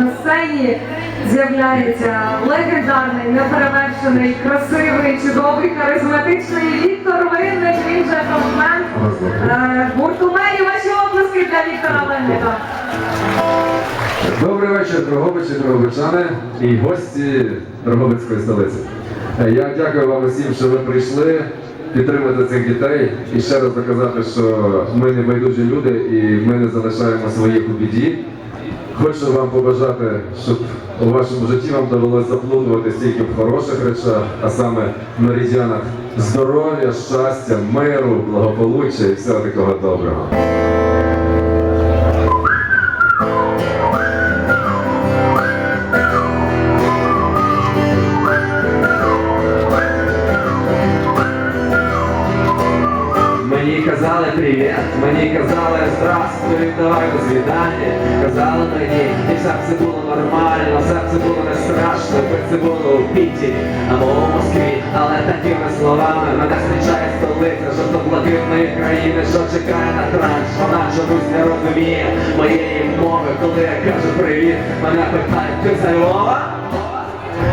на сцені з'являється легендарний, неперевершений, красивий, чудовий, харизматичний Віктор Винник, він же фронтмен е, гурту Мері. Ваші оплески для Віктора Винника. Добрий вечір, Дрогобичі, Дрогобичани і гості Дрогобицької столиці. Е, Я дякую вам усім, що ви прийшли підтримати цих дітей і ще раз доказати, що ми не байдужі люди і ми не залишаємо своїх у біді. Хочу вам побажати, щоб у вашому житті вам довелося заплутувати стільки в хороших речах, а саме в меридіанах здоров'я, щастя, миру, благополуччя і всього такого доброго. Це було у Піті або у Москві, але такими словами мене зустрічає столиця жовто-блакитної країни, що чекає на транш. Вона чомусь не розуміє моєї мови, коли я кажу привіт, мене питають, ти з Львова?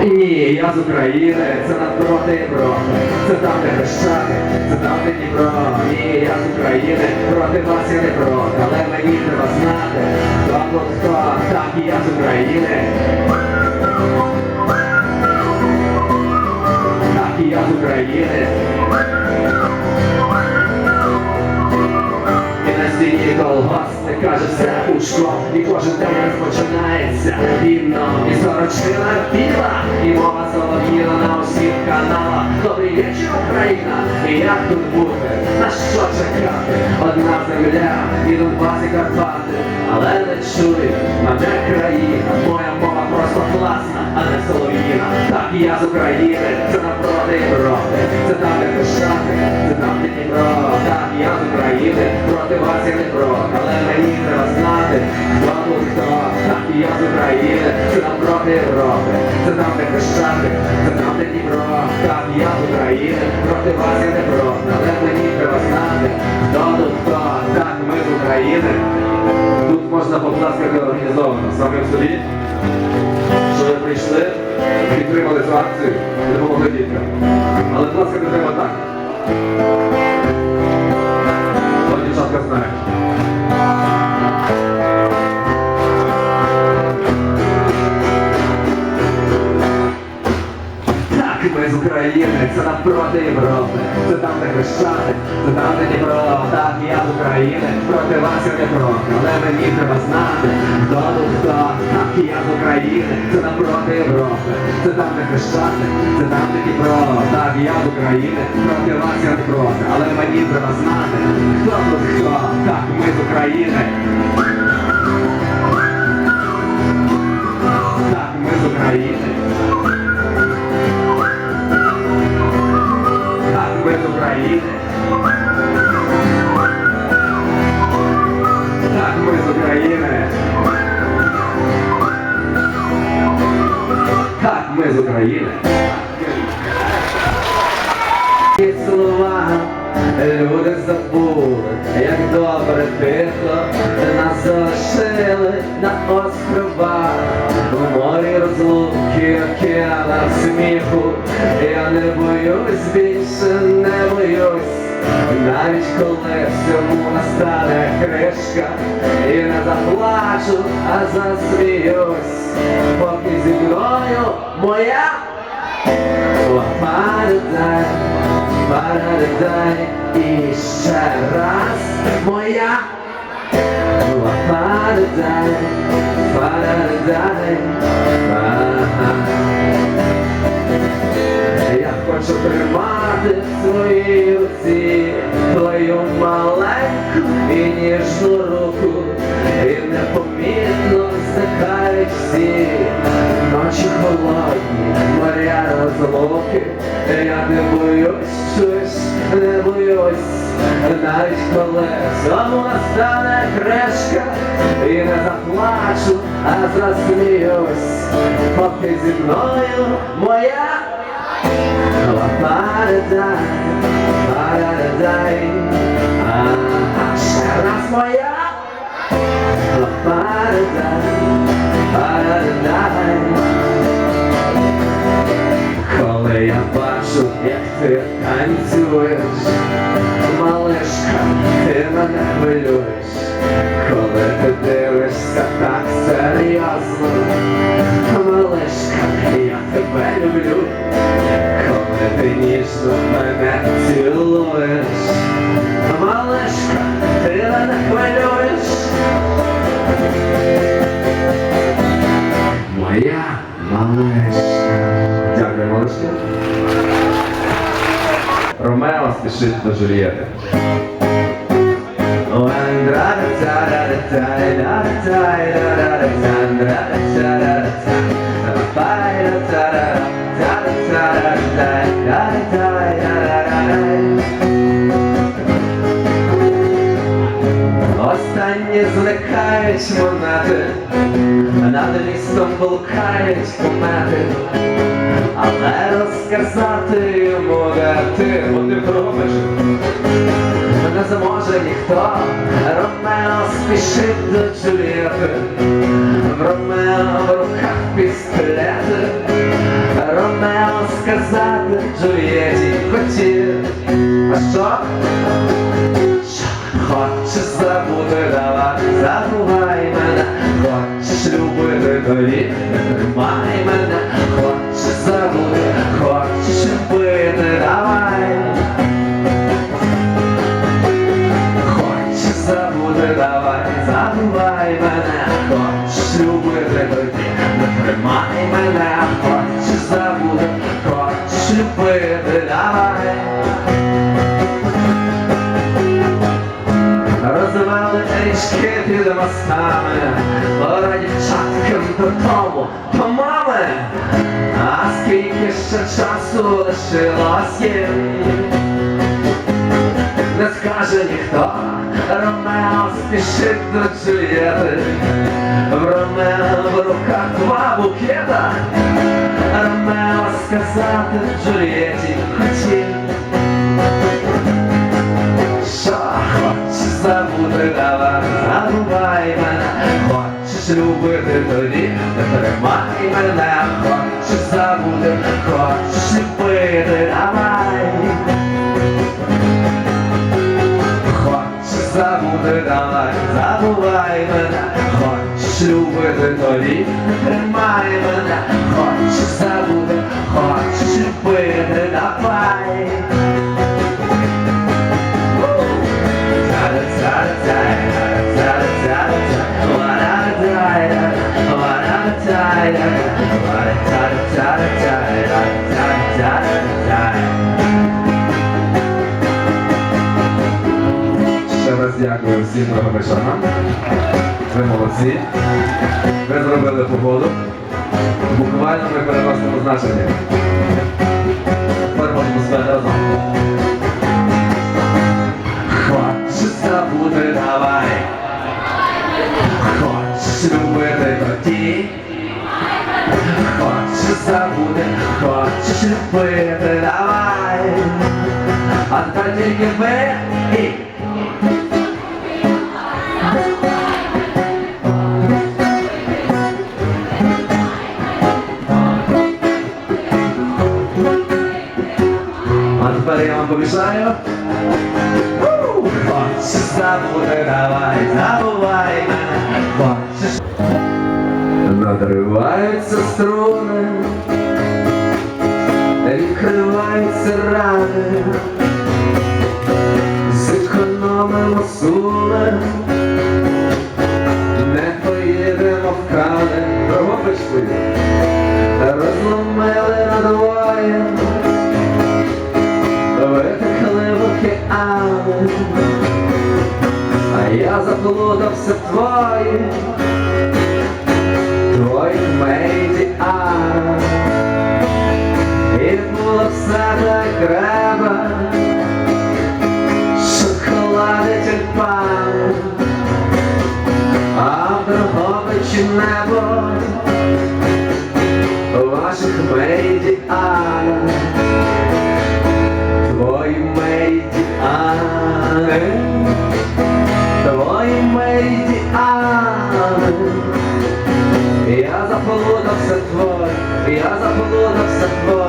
Ні, я з України, це навпроти Європи, це там, де Хрещати, це там, де Дніпро. Ні, я з України, проти вас я не проти, але мені треба знати, хто тут хто, так і я з України. Каже все пушко, і кожен день розпочинається рівно І сорочина біла, і мова солов'їна на усіх каналах. Добрий вечір, Україна, і як тут бути? На що чекати? Одна земля, і Донбас, і Карпати, але не чує мене країна. Моя мова просто класна. Так я з України, це навпроти Європи, це там, де Хрещати, це там, де Дніпро. Так, я з України, проти вас я не проти, але мені треба знати, хто хто. Так, і я з України, це навпроти Європи, це там, де Хрещати, це там, де Дніпро. Так, я з України, проти вас я не проти, але мені треба знати, хто тут хто. Так, ми з України. Тут можна поплескати організовано самим собі, що ви прийшли, підтримали цю акцію допомогли діткам. Але плескати треба так. Дівчатка знає. Ми з України, це навпроти Європи, це там, де Хрещати, це там, де Дніпро, так, я з України, проти вас я не проти, України, це навпроти Європи, це там, де Хрещати, це там, де Дніпро, так, я з України, проти вас я не проти, але мені треба знати, хто тут хто, так, ми з України. Так, ми з України. Так, ми з України. На островах, у морі розлуки, океанах сміху. Я не боюсь більше, не боюсь. Навіть коли всьому настане кришка, і не заплачу, а засміюсь, поки зі мною моя Парадай, парадай, і ще раз моя Парадай, парадай, я хочу тримати в своїй твою маленьку і ніжну руку, заплачу, а засміюсь, бо зі мною моя Парадай, парадай, а ще раз моя Парадай, парадай Коли я бачу, як ти танцюєш, малишка, ти мене хвилюєш, коли ти Ромео спішить до Джульєти. Останні зникають монети, над лісом блукають комети, але розказати йому, де ти, бо пробиш, не зможе ніхто. Ромео спішить до Джульєти, в Ромео в руках пістолети. Ромео сказати Джульєті хотів, а що? Хочеш забути, давай, забувай мене, хочеш любити, тоді не тримай мене, хочеш забути, хочеш любити, давай. Хочеш забути, давай, забувай мене, хочеш любити, тоді не тримай мене, хочеш забути, хочеш любити, давай. Розвивали під мостами, пора дівчаткам додому, по мами, а скільки ще часу лишилось їм, не скаже ніхто, Ромео спішить до Джульєти, в Ромео в руках два букета, Ромео сказати Джульєті любити, тоді не тримай мене, хочеш забути, хочеш любити, давай. Хочеш забути, давай, забувай мене, хочеш любити, тоді не тримай мене, хочеш забути, всім дрогобичанам. Ви молодці. Ви зробили погоду. Буквально ми переносимо значення. Можемо спати разом. Хочеш забути, давай. Хочеш любити тоді. Хочеш забути, хочеш любити, давай. А тепер тільки ви і. Хочеш забути, давай, забувай Надриваються струни, відкриваються рани, зекономимо суми, не поїдемо в кани, робиш ви, розломили надвоє, я заплутався в твої твой медіар І було все так треба Я заплутався твой,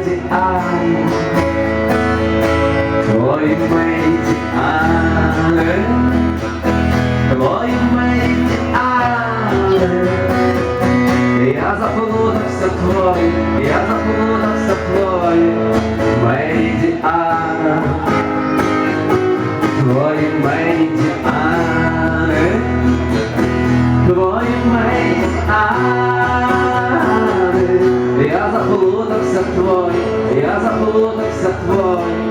медіанів, твої медіани, твої медіани. Я заплутався в твої, я заплутався в твої медіани, твої медіани, твої медіани. Я твої, я заплутался в твої